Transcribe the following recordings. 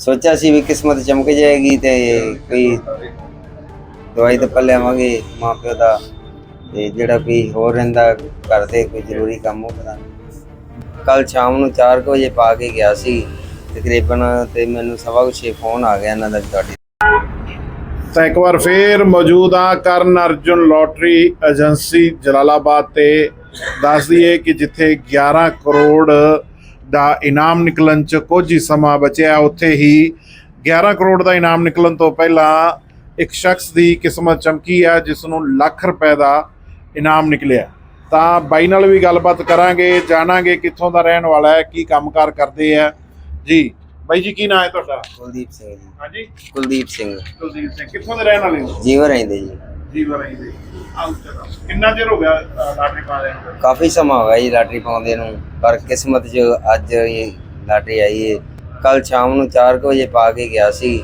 ਸੋਚਿਆ ਸੀ ਵੀ ਕਿਸਮਤ ਚਮਕ ਜਾਏਗੀ ਤੇ ਕੋਈ ਦਵਾਈ ਤਾਂ ਪਾ ਲਿਆਵਾਂਗੇ ਮਾਂ ਪਿਓ ਦਾ ਤੇ ਜਿਹੜਾ ਕੋਈ ਹੋਰ ਰਹਿੰਦਾ ਕਰਦੇ ਕੋਈ ਜ਼ਰੂਰੀ ਕੰਮ ਉਹ ਕਰਾਂਗੇ। ਕੱਲ ਸ਼ਾਮ ਨੂੰ 4 ਵਜੇ ਪਾ ਕੇ ਗਿਆ ਸੀ, ਤਕਰੀਬਨ ਤੇ ਮੈਨੂੰ ਸਵਾ ਕੁ ਛੇ ਫੋਨ ਆ ਗਿਆ ਇਹਨਾਂ ਦਾ ਵੀ ਤੁਹਾਡੀ ਤਾਂ ਇੱਕ ਵਾਰ ਫੇਰ ਮੌਜੂਦ ਆ ਕਰਨ ਅਰਜੁਨ ਲੋਟਰੀ ਏਜੰਸੀ ਜਲਾਲਾਬਾਦ ਤੇ। ਦੱਸ ਦਈਏ ਕਿ ਜਿੱਥੇ 11 ਕਰੋੜ ਦਾ ਇਨਾਮ ਨਿਕਲਣ ਚ ਕੁਝ ਹੀ ਸਮਾਂ ਬਚਿਆ। ਉੱਥੇ ਹੀ 11 ਕਰੋੜ ਦਾ ਇਨਾਮ ਨਿਕਲਣ ਤੋਂ ਪਹਿਲਾਂ ਇੱਕ ਸ਼ਖਸ ਦੀ ਕਿਸਮਤ ਚਮਕੀ ਆ ਜਿਸ ਨੂੰ ਲੱਖ ਰੁਪਏ ਦਾ ਇਨਾਮ ਨਿਕਲਿਆ। ਤਾਂ ਬਾਈ ਨਾਲ ਵੀ ਗੱਲਬਾਤ ਕਰਾਂਗੇ ਜਾਣਾਂਗੇ ਕਿੱਥੋਂ ਦਾ ਰਹਿਣ ਵਾਲਾ ਹੈ ਕੀ ਕੰਮਕਾਰ ਕਰਦੇ ਆ। ਜੀ ਬਾਈ ਜੀ ਕੀ ਨਾਮ ਹੈ ਤੁਹਾਡਾ? ਕੁਲਦੀਪ ਸਿੰਘ ਜੀ। ਹਾਂਜੀ। ਕੁਲਦੀਪ ਸਿੰਘ। ਕੁਲਦੀਪ ਸਿੰਘ ਕਿੱਥੋਂ ਦੇ ਰਹਿਣ ਵਾਲੇ ਹੋ? ਜੀਵ ਰਹਿੰਦੇ ਜੀ। ਜੀਵਨ ਰਾਈ ਦੇ। ਆਉ ਚਲੋ ਕਿੰਨਾ ਚਿਰ ਹੋ ਗਿਆ ਅ, ਲਾਟਰੀ ਪਾ ਰਹੇ ਨੂੰ ਕਾਫੀ ਸਮਾਂ ਹੋ ਗਿਆ ਜੀ ਲਾਟਰੀ ਪਾਉਂਦੇ ਨੂੰ ਪਰ ਕਿਸਮਤ 'ਚ ਅੱਜ ਇਹ ਲਾਟਰੀ ਆਈ ਹੈ ਕੱਲ ਸ਼ਾਮ ਨੂੰ 4 ਵਜੇ ਪਾ ਕੇ ਗਿਆ ਸੀ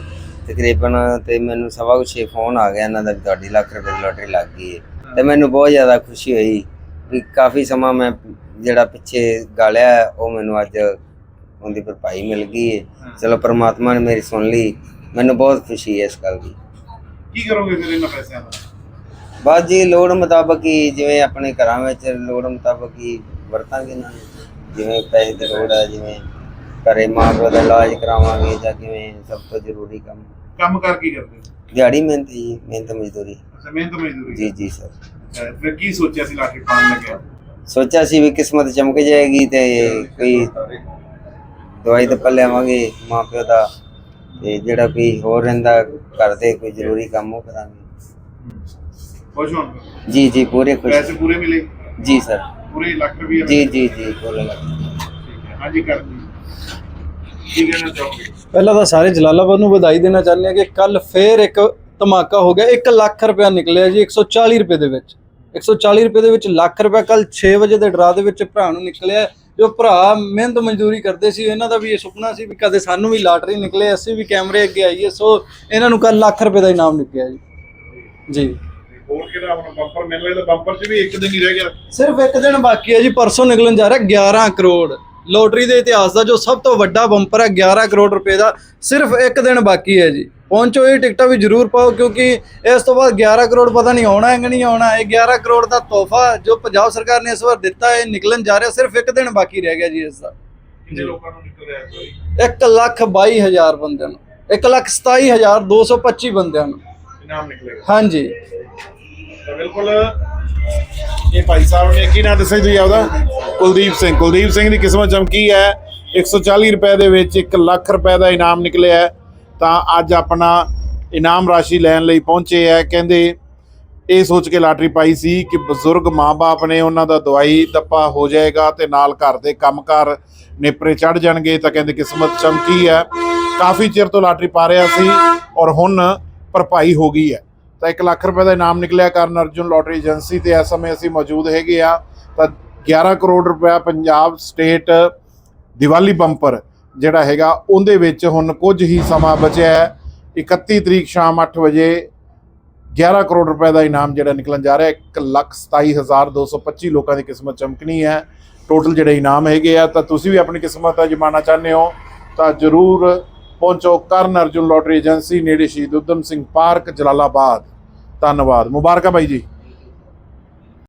ਤਕਰੀਬਨ ਤੇ ਮੈਨੂੰ ਸਵਾ ਕੁ ਛੇ ਫੋਨ ਆ ਗਿਆ ਇਹਨਾਂ ਦਾ ਵੀ ਤੁਹਾਡੀ ਲੱਖ ਰੁਪਏ ਦੀ ਲਾਟਰੀ ਲੱਗ ਗਈ ਹੈ ਤੇ ਮੈਨੂੰ ਬਹੁਤ ਜ਼ਿਆਦਾ ਖੁਸ਼ੀ ਹੋਈ ਵੀ ਕਾਫੀ ਸਮਾਂ ਮੈਂ ਜਿਹੜਾ ਪਿੱਛੇ ਗਾਲਿਆ ਹੈ, ਉਹ ਮੈਨੂੰ ਅੱਜ ਉਹਦੀ ਭਰਪਾਈ ਮਿਲ ਗਈ ਹੈ। ਚਲੋ ਪ੍ਰਮਾਤਮਾ ਨੇ ਮੇਰੀ ਸੁਣ ਲਈ। ਮੈਨੂੰ ਬਹੁਤ ਖੁਸ਼ੀ ਹੈ ਇਸ ਗੱਲ ਦੀ। ਕੀ ਕਰੋਗੇ ਫਿਰ ਇਹਨਾਂ ਪੈਸਿਆਂ ਦਾ ਬਸ ਜੀ ਲੋੜ ਮੁਤਾਬਕ ਹੀ ਜਿਵੇਂ ਆਪਣੇ ਘਰਾਂ ਵਿੱਚ ਲੋੜ ਮੁਤਾਬਕ ਹੀ ਵਰਤਾਂਗੇ ਨਾ। ਜਿਵੇਂ ਪੈਸੇ ਦੀ ਲੋੜ ਹੈ ਜਿਵੇਂ ਘਰੇ ਮਾਂ ਪਿਓ ਦਾ ਇਲਾਜ ਕਰਾਵਾਂਗੇ ਜਾਂ ਕਿਵੇਂ ਸਭ ਤੋਂ ਜ਼ਰੂਰੀ ਕੰਮ। ਕੰਮ ਕਰ ਕੀ ਕਰਦੇ ਹੋ? ਦਿਹਾੜੀ ਮਿਹਨਤ ਜੀ ਮਿਹਨਤ ਮਜ਼ਦੂਰੀ। ਅੱਛਾ ਮਿਹਨਤ ਮਜ਼ਦੂਰੀ ਜੀ ਜੀ ਸਰ। ਫਿਰ ਕੀ ਸੋਚਿਆ ਸੀ ਲਾਟਰੀ ਪਾਉਣ ਲੱਗਿਆ? ਸੋਚਿਆ ਸੀ ਵੀ ਕਿਸਮਤ ਚਮਕ ਜਾਏਗੀ ਤੇ ਕੋਈ ਦਵਾਈ ਤਾਂ ਪਾ ਲਿਆਵਾਂਗੇ ਮਾਂ ਪਿਓ ਦਾ ਤੇ ਜਿਹੜਾ ਕੋਈ ਹੋਰ ਰਹਿੰਦਾ ਕਰਦੇ ਕੋਈ ਜ਼ਰੂਰੀ ਕੰਮ ਉਹ ਕਰਾਂਗੇ। ਜੀ ਪੂਰੇ ਪੈਸੇ ਖੁਸ਼ ਪੂਰੇ ਮਿਲੇ? ਜੀ ਸਰ। ਪੂਰੇ ਲੱਖ ਰੁਪਏ ਜੀ ਜੀ ਜੀ ਪੂਰੇ ਲੱਗ ਠੀਕ ਹੈ ਹਾਂਜੀ ਕਰ ਜੀ ਕੀ ਕਹਿਣਾ ਚਾਹੋਗੇ? ਪਹਿਲਾਂ ਤਾਂ ਸਾਰੇ ਜਲਾਲਾਬਾਦ ਨੂੰ ਵਧਾਈ ਦੇਣਾ ਚਾਹੁੰਦੇ ਹਾਂ ਕਿ ਕੱਲ ਫੇਰ ਇੱਕ ਧਮਾਕਾ ਹੋ ਗਿਆ। 1 ਲੱਖ ਰੁਪਇਆ ਨਿਕਲਿਆ ਜੀ 140 ਰੁਪਏ ਦੇ ਵਿੱਚ। 140 ਰੁਪਏ ਦੇ ਵਿੱਚ ਲੱਖ ਰੁਪਇਆ ਕੱਲ 6 ਵਜੇ ਦੇ ਡਰਾ ਦੇ ਵਿੱਚ ਭਰਾ ਨੂੰ ਨਿਕਲਿਆ। ਜੋ ਭਰਾ ਮਿਹਨਤ ਮਜ਼ਦੂਰੀ ਕਰਦੇ ਸੀ ਇਹਨਾਂ ਦਾ ਵੀ ਇਹ ਸੁਪਨਾ ਸੀ ਵੀ ਕਦੇ ਸਾਨੂੰ ਵੀ ਲਾਟਰੀ ਨਿਕਲੇ ਅਸੀਂ ਵੀ ਕੈਮਰੇ ਅੱਗੇ ਆਈਏ। ਸੋ ਇਹਨਾਂ ਨੂੰ ਕੱਲ ਲੱਖ ਰੁਪਏ ਦਾ ਇਨਾਮ ਨਿਕਲਿਆ ਜੀ। ਜੀ। ਹੋਰ ਕਿਹੜਾ ਹੁਣ ਬੰਪਰ ਮਿਲ ਰਿਹਾ ਤਾਂ ਬੰਪਰ 'ਚ ਵੀ ਇੱਕ ਦਿਨ ਹੀ ਰਹਿ ਗਿਆ। ਸਿਰਫ ਇੱਕ ਦਿਨ ਬਾਕੀ ਹੈ ਜੀ ਪਰਸੋਂ ਨਿਕਲਣ ਜਾ ਰਿਹਾ 11 ਕਰੋੜ। ਲੋਟਰੀ ਦੇ ਇਤਿਹਾਸ ਦਾ ਜੋ ਸਭ ਤੋਂ ਵੱਡਾ ਬੰਪਰ ਹੈ 11 ਕਰੋੜ ਰੁਪਏ ਦਾ ਸਿਰਫ ਇੱਕ ਦਿਨ ਬਾਕੀ ਹੈ ਜੀ। ਪਹੁੰਚੋ ਇਹ ਟਿਕਟਾਂ ਵੀ ਜ਼ਰੂਰ ਪਾਓ ਕਿਉਂਕਿ ਇਸ ਤੋਂ ਬਾਅਦ 11 ਕਰੋੜ ਪਤਾ ਨਹੀਂ ਆਉਣਾ ਹੈ ਕਿ ਨਹੀਂ ਆਉਣਾ। ਇਹ 11 ਕਰੋੜ ਦਾ ਤੋਹਫਾ ਜੋ ਪੰਜਾਬ ਸਰਕਾਰ ਨੇ ਇਸ ਵਾਰ ਦਿੱਤਾ ਹੈ ਨਿਕਲਣ ਜਾ ਰਿਹਾ ਸਿਰਫ ਇੱਕ ਦਿਨ ਬਾਕੀ ਰਹਿ ਗਿਆ ਜੀ ਇਸ ਦਾ। ਕਿੰਨੇ ਲੋਕਾਂ ਨੂੰ ਨਿਕਲ ਰਿਹਾ ਕੋਈ 1 ਲੱਖ 22 ਹਜ਼ਾਰ ਬੰਦਿਆਂ ਨੂੰ। 1 ਲੱਖ 27 ਹਜ਼ਾਰ 225 ਬੰਦਿਆਂ ਨੂੰ। ਇਨਾਮ ਨਿਕਲੇਗਾ। ਹਾਂਜੀ। ਬਿਲਕੁਲ, ਇਹ ਭਾਈ ਸਾਹਿਬ ਨੇ ਕੀ ਨਾਂ ਦੱਸਿਆ ਤੁਸੀਂ ਆਪਦਾ? ਕੁਲਦੀਪ ਸਿੰਘ। ਕੁਲਦੀਪ ਸਿੰਘ ਦੀ ਕਿਸਮਤ ਚਮਕੀ ਹੈ। 140 ਰੁਪਏ ਦੇ ਵਿੱਚ 1 ਲੱਖ ਰੁਪਏ ਦਾ ਇਨਾਮ ਨਿਕਲਿਆ ਹੈ। ਤਾਂ ਅੱਜ ਆਪਣਾ ਇਨਾਮ ਰਾਸ਼ੀ ਲੈਣ ਲਈ ਪਹੁੰਚੇ ਹੈ। ਕਹਿੰਦੇ, ਇਹ ਸੋਚ ਕੇ ਲਾਟਰੀ ਪਾਈ ਸੀ ਕਿ ਬਜ਼ੁਰਗ ਮਾਪੇ ਨੇ ਉਹਨਾਂ ਦਾ ਦਵਾਈ ਦੱਪਾ ਹੋ ਜਾਏਗਾ ਤੇ ਨਾਲ ਘਰ ਦੇ ਕੰਮਕਾਰ ਨੇਪਰੇ ਚੜ ਜਾਣਗੇ। ਤਾਂ ਕਹਿੰਦੇ, ਕਿਸਮਤ ਚਮਕੀ ਹੈ। ਕਾਫੀ ਚਿਰ ਤੋਂ ਲਾਟਰੀ ਪਾ ਰਿਹਾ ਸੀ ਔਰ ਹੁਣ ਭਰਪਾਈ ਹੋ ਗਈ ਹੈ। ਤਾਂ 1 ਲੱਖ ਰੁਪਏ ਦਾ ਇਨਾਮ ਨਿਕਲਿਆ ਕਰਨ ਅਰਜੁਨ ਲੋਟਰੀ ਏਜੰਸੀ ਤੇ ਇਸ ਸਮੇਂ ਅਸੀਂ ਮੌਜੂਦ ਹੈਗੇ ਆ। ਤਾਂ 11 ਕਰੋੜ ਰੁਪਏ ਪੰਜਾਬ ਸਟੇਟ ਦੀਵਾਲੀ ਬੰਪਰ ਜਿਹੜਾ ਹੈਗਾ, ਉਹਦੇ ਵਿੱਚ ਹੁਣ ਕੁਝ ਹੀ ਸਮਾਂ ਬਚਿਆ ਹੈ। 31 ਤਰੀਕ ਸ਼ਾਮ 8 ਵਜੇ 11 ਕਰੋੜ ਰੁਪਏ ਦਾ ਇਨਾਮ ਜਿਹੜਾ ਨਿਕਲਣ ਜਾ ਰਿਹਾ 127225 ਲੋਕਾਂ ਦੀ ਕਿਸਮਤ ਚਮਕਣੀ ਹੈ। ਟੋਟਲ ਜਿਹੜੇ ਇਨਾਮ ਹੈਗੇ ਆ, ਤਾਂ ਤੁਸੀਂ ਵੀ ਆਪਣੀ ਕਿਸਮਤ ਅਜਮਾਉਣਾ ਚਾਹੁੰਦੇ ਹੋ, ਤਾਂ ਜਰੂਰ ਪਹੁੰਚੋ ਕਰਨ ਅਰਜੁਨ ਲੋਟਰੀ ਏਜੰਸੀ, ਨੇੜੇ ਸ਼ਹੀਦ ਉਦਮ ਸਿੰਘ ਪਾਰਕ, ਜਲਾਲਾਬਾਦ। ਧੰਨਵਾਦ। ਮੁਬਾਰਕਾਂ ਬਾਈ ਜੀ।